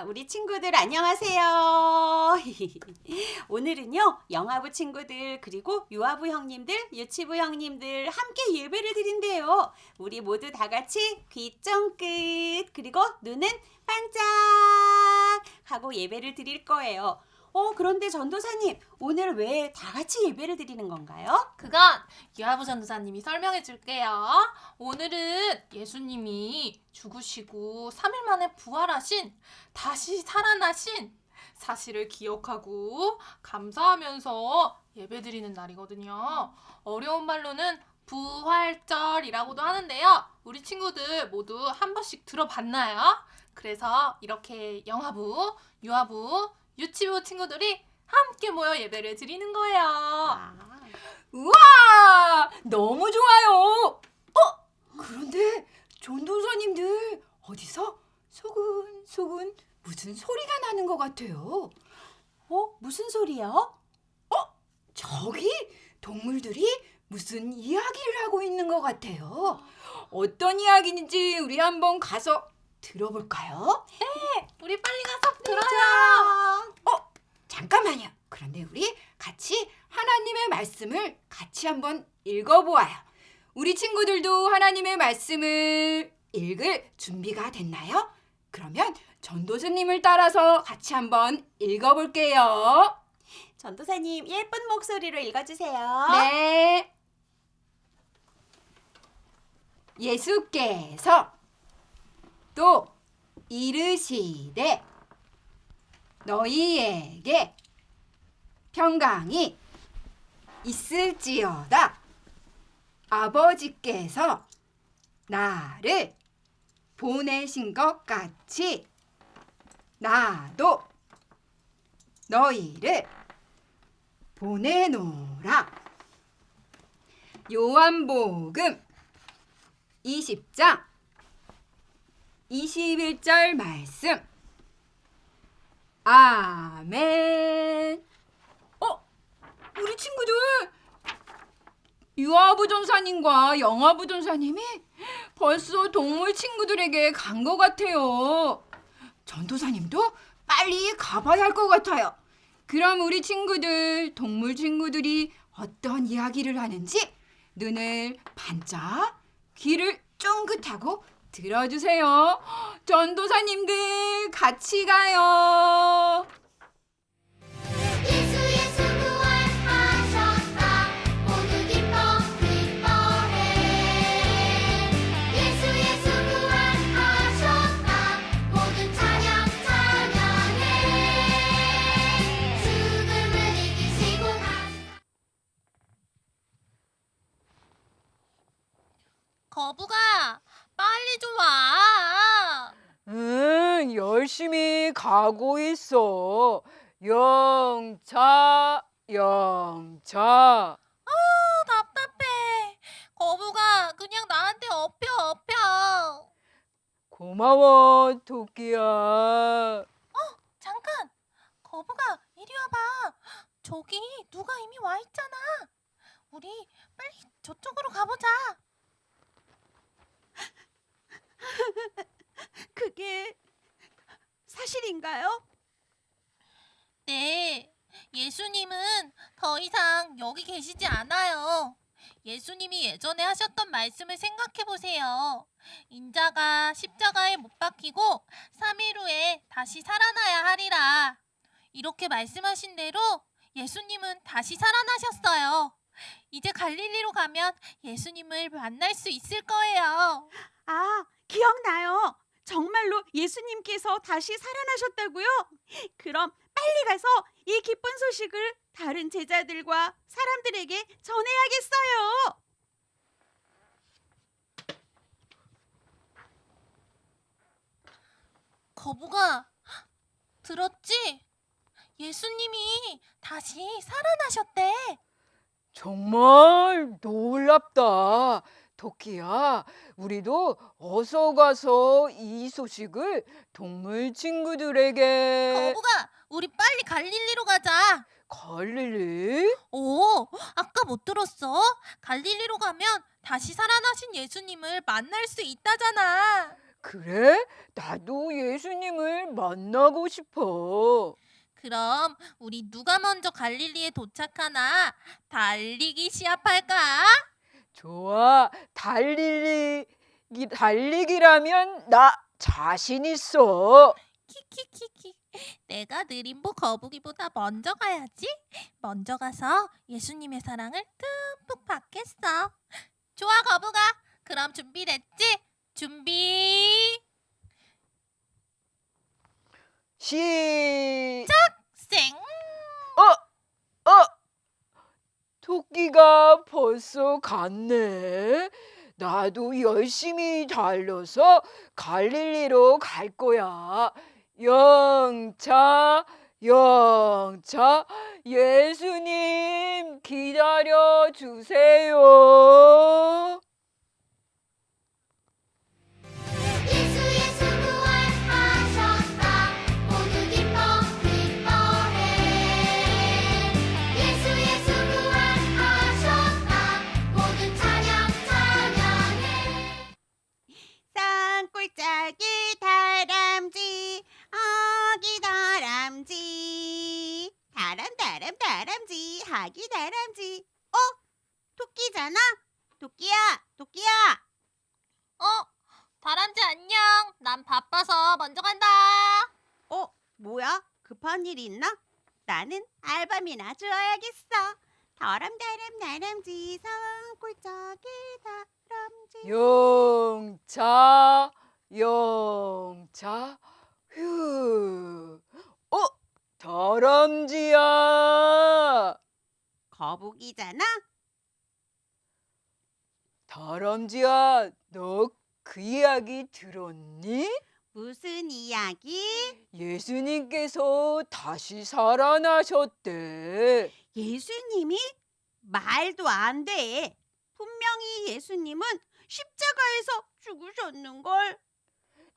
자, 우리 친구들 안녕하세요. 오늘은요, 영화부 친구들, 그리고 유아부 형님들, 유치부 형님들 함께 예배를 드린대요. 우리 모두 다 같이 귀 쫑긋, 그리고 눈은 반짝 하고 예배를 드릴 거예요. 어, 그런데 전도사님, 오늘 왜 다 같이 예배를 드리는 건가요? 그건 유아부 전도사님이 설명해 줄게요. 오늘은 예수님이 죽으시고 3일 만에 부활하신 다시 살아나신 사실을 기억하고 감사하면서 예배 드리는 날이거든요. 어려운 말로는 부활절이라고도 하는데요. 우리 친구들 모두 한 번씩 들어봤나요? 그래서 이렇게 영화부, 유아부, 유치부 친구들이 함께 모여 예배를 드리는 거예요. 아, 우와! 너무 좋아요. 어? 그런데 전도사님들 어디서 소근 소근 무슨 소리가 나는 것 같아요. 어, 무슨 소리요? 저기 동물들이 무슨 이야기를 하고 있는 것 같아요. 어떤 이야기인지 우리 한번 가서 들어볼까요? 우리 빨리 가서 들어요. 자, 잠깐만요. 그런데 우리 같이 하나님의 말씀을 같이 한번 읽어보아요. 우리 친구들도 하나님의 말씀을 읽을 준비가 됐나요? 그러면 전도사님을 따라서 같이 한번 읽어볼게요. 전도사님 예쁜 목소리로 읽어주세요. 네. 예수께서 또 이르시되 너희에게 평강이 있을지어다. 아버지께서 나를 보내신 것 같이 나도 너희를 보내노라. 요한복음 20장 21절 말씀. 아멘. 어, 우리 친구들 유아부 전사님과 영아부 전사님이 벌써 동물 친구들에게 간 것 같아요. 전도사님도 빨리 가봐야 할 것 같아요. 그럼 우리 친구들, 동물 친구들이 어떤 이야기를 하는지 눈을 반짝, 귀를 쫑긋하고 들어주세요. 전도사님들 같이 가요. 열심히 가고 있어. 영차, 영차. 아, 답답해. 거북아, 그냥 나한테 업혀, 업혀. 고마워, 토끼야. 잠깐. 거북아, 이리 와봐. 저기 누가 이미 와 있잖아. 우리 빨리 저쪽으로 가보자. 그게 사실인가요? 네. 예수님은 더 이상 여기 계시지 않아요. 예수님이 예전에 하셨던 말씀을 생각해 보세요. 인자가 십자가에 못 박히고 3일 후에 다시 살아나야 하리라. 이렇게 말씀하신 대로 예수님은 다시 살아나셨어요. 이제 갈릴리로 가면 예수님을 만날 수 있을 거예요. 아, 기억나요. 정말로 예수님께서 다시 살아나셨다고요? 그럼 빨리 가서 이 기쁜 소식을 다른 제자들과 사람들에게 전해야겠어요. 거북아, 들었지? 예수님이 다시 살아나셨대. 정말 놀랍다. 토끼야, 우리도 어서 가서 이 소식을 동물 친구들에게 거북아, 우리 빨리 갈릴리로 가자. 갈릴리? 오, 아까 못 들었어? 갈릴리로 가면 다시 살아나신 예수님을 만날 수 있다잖아. 그래? 나도 예수님을 만나고 싶어. 그럼 우리 누가 먼저 갈릴리에 도착하나 달리기 시합할까? 좋아. 달리기, 달리기라면 나 자신 있어. 키키키키. 내가 느림보 거북이보다 먼저 가야지. 먼저 가서 예수님의 사랑을 듬뿍 받겠어. 좋아 거북아. 그럼 준비됐지? 준비. 시작! 쌩. 어! 토끼가 벌써 갔네. 나도 열심히 달려서 갈릴리로 갈 거야. 영차, 영차, 예수님 기다려 주세요. 아기 다람쥐 어? 토끼잖아? 토끼야 토끼야 어? 다람쥐 안녕. 난 바빠서 먼저 간다. 어? 뭐야? 급한 일 있나? 나는 알밤이나 주어야겠어 다람 다람 다람쥐 산골짜기 다람쥐 영차, 영차, 휴. 어? 다람쥐야. 거북이잖아? 다람쥐야, 너 그 이야기 들었니? 무슨 이야기? 예수님께서 다시 살아나셨대. 예수님이? 말도 안 돼. 분명히 예수님은 십자가에서 죽으셨는걸.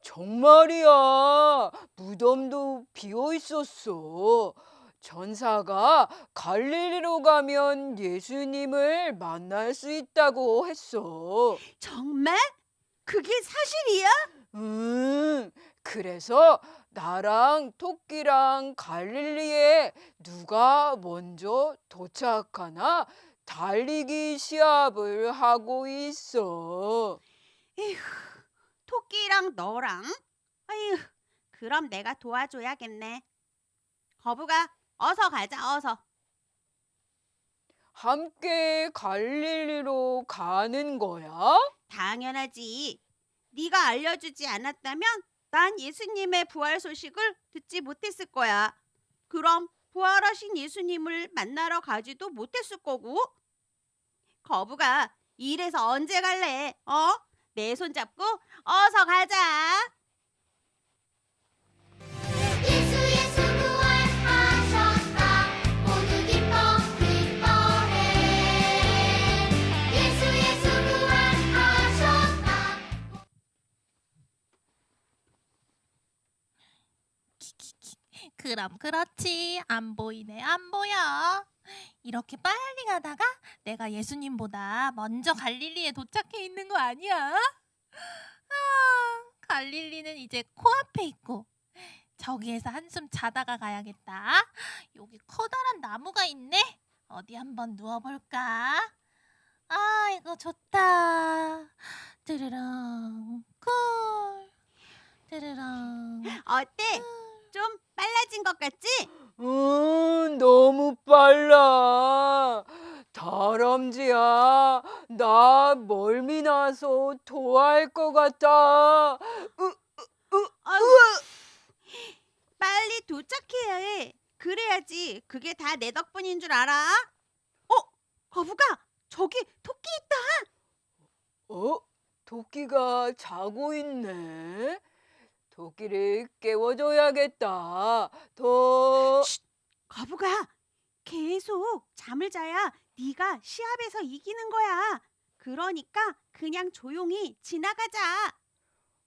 정말이야. 무덤도 비어 있었어. 전사가 갈릴리로 가면 예수님을 만날 수 있다고 했어. 정말? 그게 사실이야? 음, 그래서 나랑 토끼랑 갈릴리에 누가 먼저 도착하나 달리기 시합을 하고 있어. 에휴, 토끼랑 너랑? 아휴, 그럼 내가 도와줘야겠네. 거북아, 어서 가자, 어서. 함께 갈릴리로 가는 거야? 당연하지. 네가 알려주지 않았다면 난 예수님의 부활 소식을 듣지 못했을 거야. 그럼 부활하신 예수님을 만나러 가지도 못했을 거고. 거북아, 이래서 언제 갈래? 어? 내 손 잡고 어서 가자. 그럼 그렇지. 안 보이네, 안 보여. 이렇게 빨리 가다가 내가 예수님보다 먼저 갈릴리에 도착해 있는 거 아니야? 아, 갈릴리는 이제 코앞에 있고 저기에서 한숨 자다가 가야겠다. 여기 커다란 나무가 있네. 어디 한번 누워볼까? 아, 이거 좋다. 뚜르릉, 꿀. 뚜르릉. 어때? 좀 빨라진 것 같지? 음, 너무 빨라. 다람쥐야, 나 멀미 나서 토할 것 같아. 아유, 빨리 도착해야 해. 그래야지. 그게 다 내 덕분인 줄 알아? 어, 거북아, 저기 토끼 있다. 어? 토끼가 자고 있네. 토끼를 깨워줘야겠다. 더. 거북아, 계속 잠을 자야 네가 시합에서 이기는 거야. 그러니까 그냥 조용히 지나가자.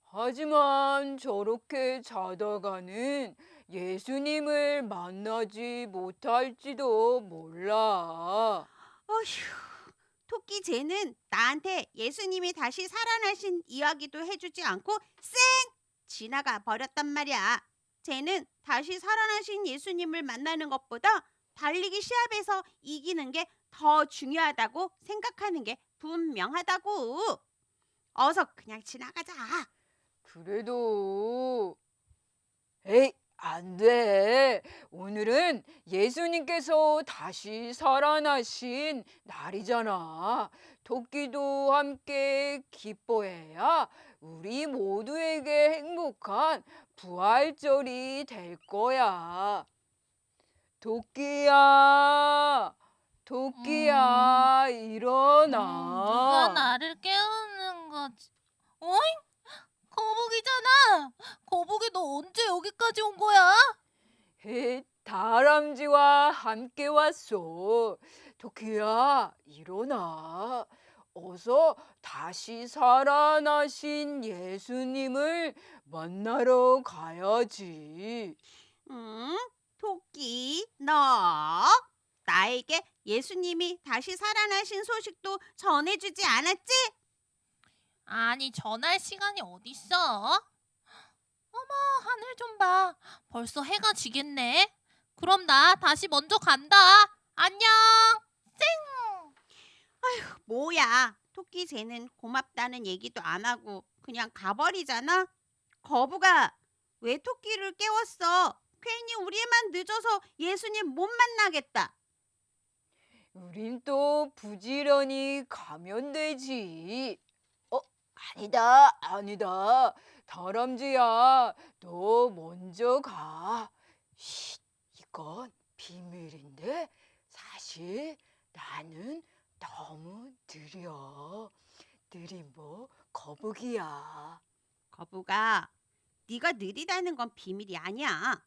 하지만 저렇게 자다가는 예수님을 만나지 못할지도 몰라. 어휴, 토끼 쟤는 나한테 예수님이 다시 살아나신 이야기도 해주지 않고 쌩 지나가 버렸단 말이야. 쟤는 다시 살아나신 예수님을 만나는 것보다 달리기 시합에서 이기는 게 더 중요하다고 생각하는 게 분명하다고. 어서 그냥 지나가자. 그래도 에이 안 돼. 오늘은 예수님께서 다시 살아나신 날이잖아. 토끼도 함께 기뻐해야 우리 모두에게 행복한 부활절이 될 거야. 토끼야, 토끼야, 일어나. 음, 누가 나를 깨우는 거지? 어잉? 거북이잖아. 거북이 너 언제 여기까지 온 거야? 헤, 다람쥐와 함께 왔어. 토끼야, 일어나. 어서 다시 살아나신 예수님을 만나러 가야지. 응? 토끼, 너 나에게 예수님이 다시 살아나신 소식도 전해주지 않았지? 아니 전할 시간이 어딨어? 어머 하늘 좀 봐. 벌써 해가 지겠네. 그럼 나 다시 먼저 간다. 안녕. 뭐야? 토끼 쟤는 고맙다는 얘기도 안 하고 그냥 가버리잖아. 거북아, 왜 토끼를 깨웠어? 괜히 우리만 늦어서 예수님 못 만나겠다. 우린 또 부지런히 가면 되지. 어, 아니다, 아니다. 다람쥐야, 너 먼저 가. 쉿, 이건 비밀인데 사실 나는 너무 느려. 느린 뭐 거북이야. 거북아, 네가 느리다는 건 비밀이 아니야.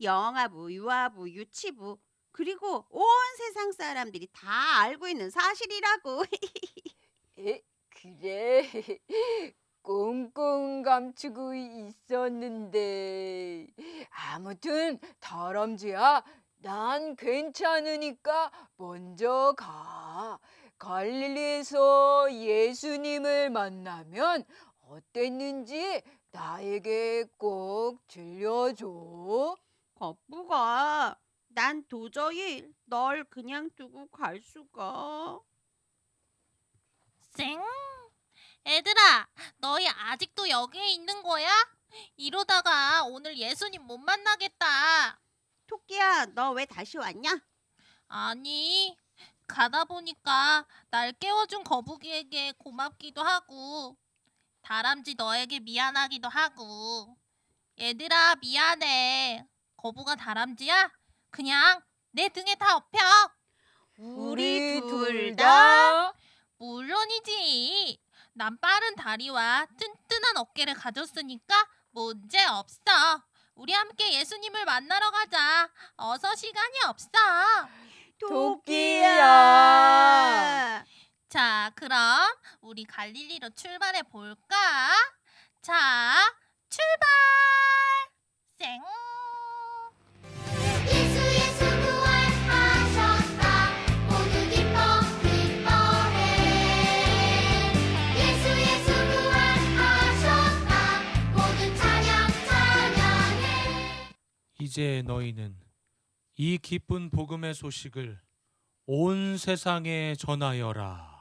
영아부, 유아부, 유치부 그리고 온 세상 사람들이 다 알고 있는 사실이라고. 에, 그래. 꽁꽁 감추고 있었는데. 아무튼 다람쥐야, 난 괜찮으니까 먼저 가. 갈릴리에서 예수님을 만나면 어땠는지 나에게 꼭 들려줘. 거북아, 난 도저히 널 그냥 두고 갈 수가. 쌩. 애들아, 너희 아직도 여기에 있는 거야? 이러다가 오늘 예수님 못 만나겠다. 토끼야, 너 왜 다시 왔냐? 아니, 가다 보니까 날 깨워준 거북이에게 고맙기도 하고, 다람쥐 너에게 미안하기도 하고. 얘들아, 미안해. 거북아 다람쥐야? 그냥 내 등에 다 엎혀. 우리 둘 다? 물론이지. 난 빠른 다리와 튼튼한 어깨를 가졌으니까 문제 없어. 우리 함께 예수님을 만나러 가자. 어서 시간이 없어. 토끼야. 자, 그럼 우리 갈릴리로 출발해 볼까? 자, 출발! 쌩! 예수 예수 부활하셨다 모두 기뻐 기뻐해 예수 예수 부활하셨다 모두 찬양 찬양해 이제 너희는 이 기쁜 복음의 소식을 온 세상에 전하여라.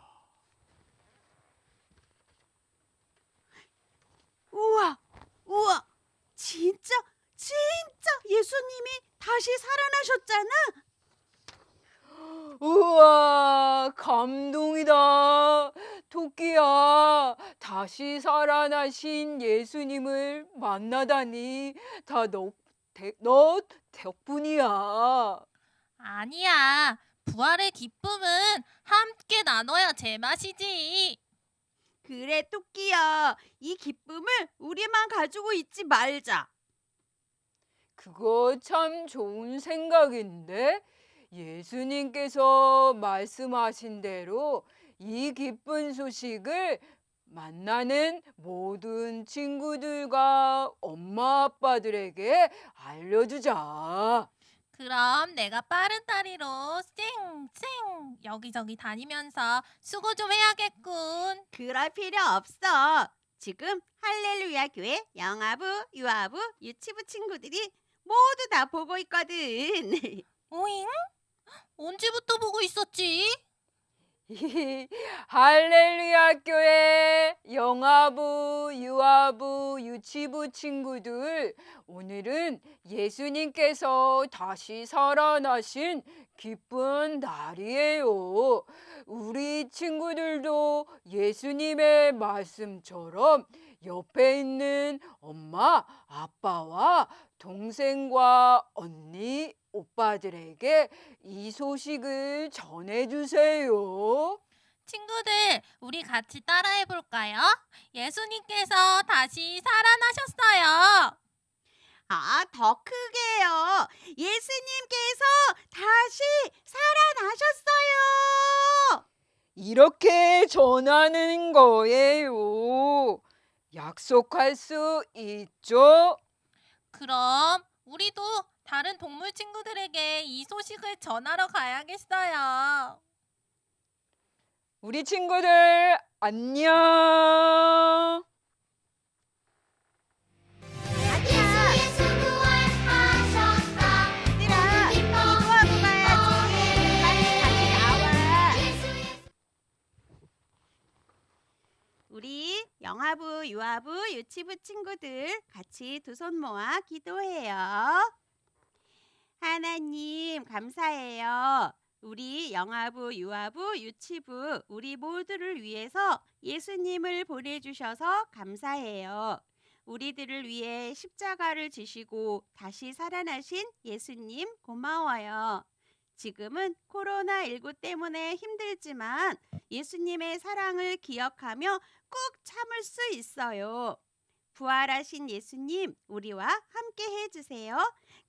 우와, 우와, 진짜, 진짜 예수님이 다시 살아나셨잖아. 우와, 감동이다. 토끼야, 다시 살아나신 예수님을 만나다니 다 너, 대, 너 덕분이야. 아니야. 부활의 기쁨은 함께 나눠야 제맛이지. 그래, 토끼야. 이 기쁨을 우리만 가지고 있지 말자. 그거 참 좋은 생각인데 예수님께서 말씀하신 대로 이 기쁜 소식을 만나는 모든 친구들과 엄마 아빠들에게 알려주자. 그럼 내가 빠른 다리로 쌩쌩 여기저기 다니면서 수고 좀 해야겠군. 그럴 필요 없어. 지금 할렐루야 교회 영아부, 유아부, 유치부 친구들이 모두 다 보고 있거든. 오잉? 언제부터 보고 있었지? 할렐루야 교회 영아부, 유아부, 유치부 친구들 오늘은 예수님께서 다시 살아나신 기쁜 날이에요. 우리 친구들도 예수님의 말씀처럼 옆에 있는 엄마, 아빠와 동생과 언니, 오빠들에게 이 소식을 전해주세요. 친구들, 우리 같이 따라해 볼까요? 예수님께서 다시 살아나셨어요. 아, 더 크게요. 예수님께서 다시 살아나셨어요. 이렇게 전하는 거예요. 약속할 수 있죠? 그럼 우리도 다른 동물 친구들에게 이 소식을 전하러 가야겠어요. 우리 친구들 안녕. 우리 영아부, 유아부, 유치부 친구들 같이 두 손 모아 기도해요. 하나님 감사해요. 우리 영아부, 유아부, 유치부 우리 모두를 위해서 예수님을 보내주셔서 감사해요. 우리들을 위해 십자가를 지시고 다시 살아나신 예수님 고마워요. 지금은 코로나19 때문에 힘들지만 예수님의 사랑을 기억하며 꾹 참을 수 있어요. 부활하신 예수님, 우리와 함께 해주세요.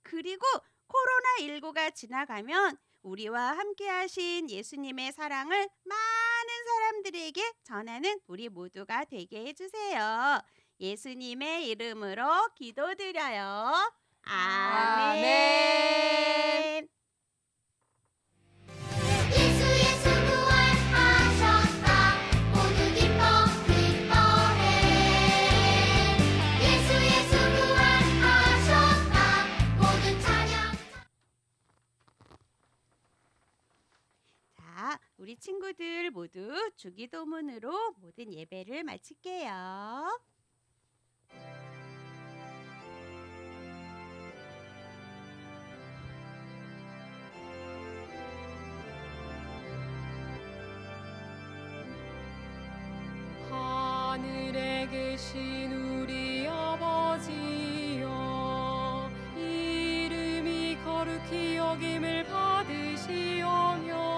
그리고 코로나19가 지나가면 우리와 함께 하신 예수님의 사랑을 많은 사람들에게 전하는 우리 모두가 되게 해주세요. 예수님의 이름으로 기도드려요. 아멘. 아멘. 주기도문으로 모든 예배를 마칠게요. 하늘에 계신 우리 아버지여 이름이 거룩히 여김을 받으시오며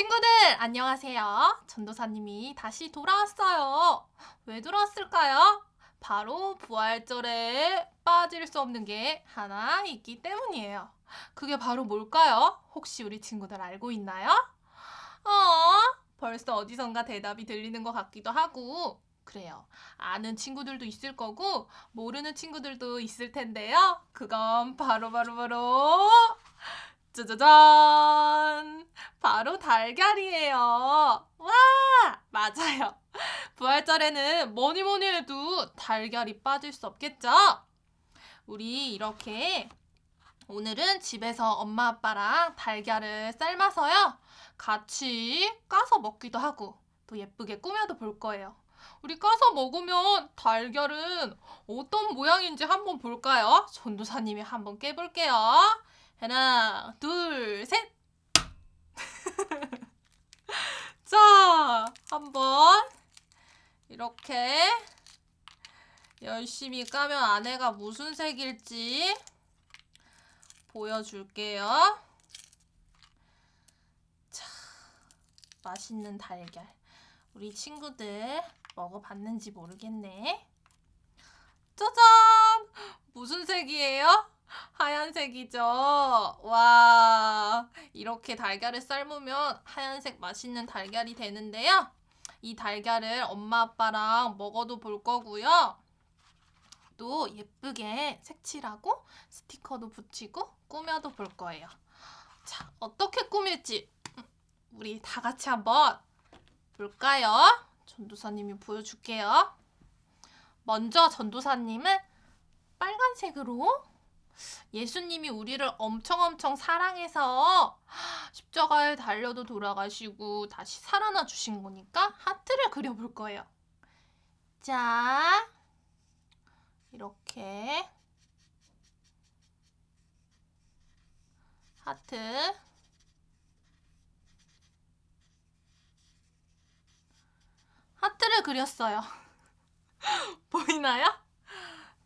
친구들, 안녕하세요. 전도사님이 다시 돌아왔어요. 왜 돌아왔을까요? 바로 부활절에 빠질 수 없는 게 하나 있기 때문이에요. 그게 바로 뭘까요? 혹시 우리 친구들 알고 있나요? 어, 벌써 어디선가 대답이 들리는 것 같기도 하고. 그래요. 아는 친구들도 있을 거고, 모르는 친구들도 있을 텐데요. 그건 바로 바로 바로 짜자잔! 바로 달걀이에요. 와! 맞아요. 부활절에는 뭐니 뭐니 해도 달걀이 빠질 수 없겠죠? 우리 이렇게 오늘은 집에서 엄마 아빠랑 달걀을 삶아서요. 같이 까서 먹기도 하고 또 예쁘게 꾸며도 볼 거예요. 우리 까서 먹으면 달걀은 어떤 모양인지 한번 볼까요? 전도사님이 한번 깨볼게요. 하나, 둘, 셋. 자, 한번 이렇게 열심히 까면 안에가 무슨 색일지 보여줄게요. 자, 맛있는 달걀. 우리 친구들 먹어봤는지 모르겠네. 짜잔! 무슨 색이에요? 하얀색이죠. 와, 이렇게 달걀을 삶으면 하얀색 맛있는 달걀이 되는데요. 이 달걀을 엄마 아빠랑 먹어도 볼 거고요. 또 예쁘게 색칠하고 스티커도 붙이고 꾸며도 볼 거예요. 자, 어떻게 꾸밀지 음, 우리 다 같이 한번 볼까요? 전도사님이 보여줄게요. 먼저 전도사님은 빨간색으로 예수님이 우리를 엄청 엄청 사랑해서 십자가에 달려도 돌아가시고 다시 살아나 주신 거니까 하트를 그려볼 거예요. 자, 이렇게 하트 하트를 그렸어요. 보이나요?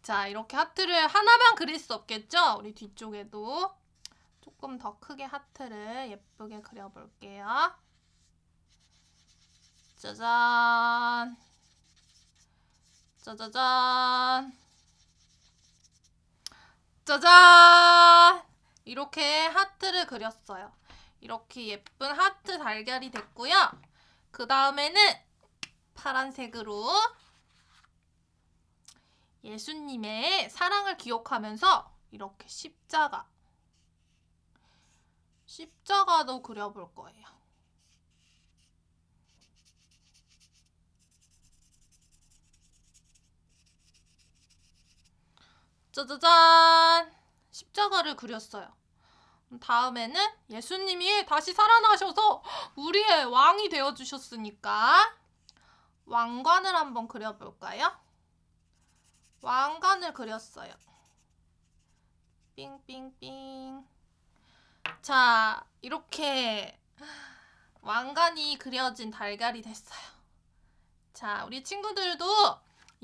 자, 이렇게 하트를 하나만 그릴 수 없겠죠? 우리 뒤쪽에도 조금 더 크게 하트를 예쁘게 그려볼게요. 짜잔. 짜자잔. 짜잔! 이렇게 하트를 그렸어요. 이렇게 예쁜 하트 달걀이 됐고요. 그 다음에는 파란색으로 예수님의 사랑을 기억하면서 이렇게 십자가 십자가도 그려볼 거예요. 짜자잔! 십자가를 그렸어요. 다음에는 예수님이 다시 살아나셔서 우리의 왕이 되어 주셨으니까 왕관을 한번 그려볼까요? 왕관을 그렸어요. 삥삥삥. 자, 이렇게 왕관이 그려진 달걀이 됐어요. 자, 우리 친구들도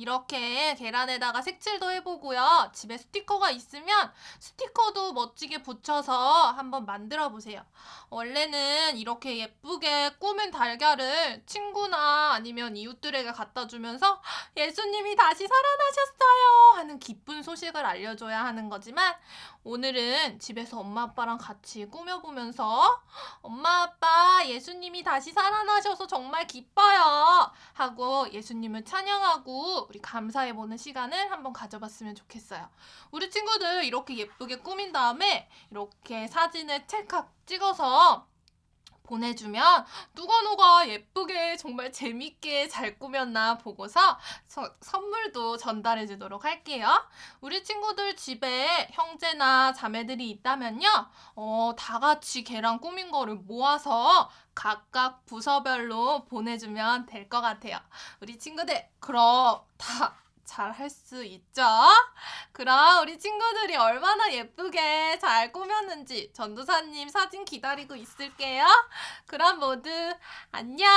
이렇게 계란에다가 색칠도 해보고요. 집에 스티커가 있으면 스티커도 멋지게 붙여서 한번 만들어 보세요. 원래는 이렇게 예쁘게 꾸민 달걀을 친구나 아니면 이웃들에게 갖다 주면서 예수님이 다시 살아나셨어요 하는 기쁜 소식을 알려줘야 하는 거지만 오늘은 집에서 엄마 아빠랑 같이 꾸며보면서 엄마 아빠 예수님이 다시 살아나셔서 정말 기뻐요 하고 예수님을 찬양하고 우리 감사해보는 시간을 한번 가져봤으면 좋겠어요. 우리 친구들 이렇게 예쁘게 꾸민 다음에 이렇게 사진을 찰칵 찍어서 보내주면 누가 누가 예쁘게 정말 재밌게 잘 꾸몄나 보고서 서- 선물도 전달해 주도록 할게요. 우리 친구들 집에 형제나 자매들이 있다면요. 어, 다 같이 계란 꾸민 거를 모아서 각각 부서별로 보내주면 될 것 같아요. 우리 친구들 그럼 다 잘 할 수 있죠? 그럼 우리 친구들이 얼마나 예쁘게 잘 꾸몄는지 전도사님 사진 기다리고 있을게요. 그럼 모두 안녕!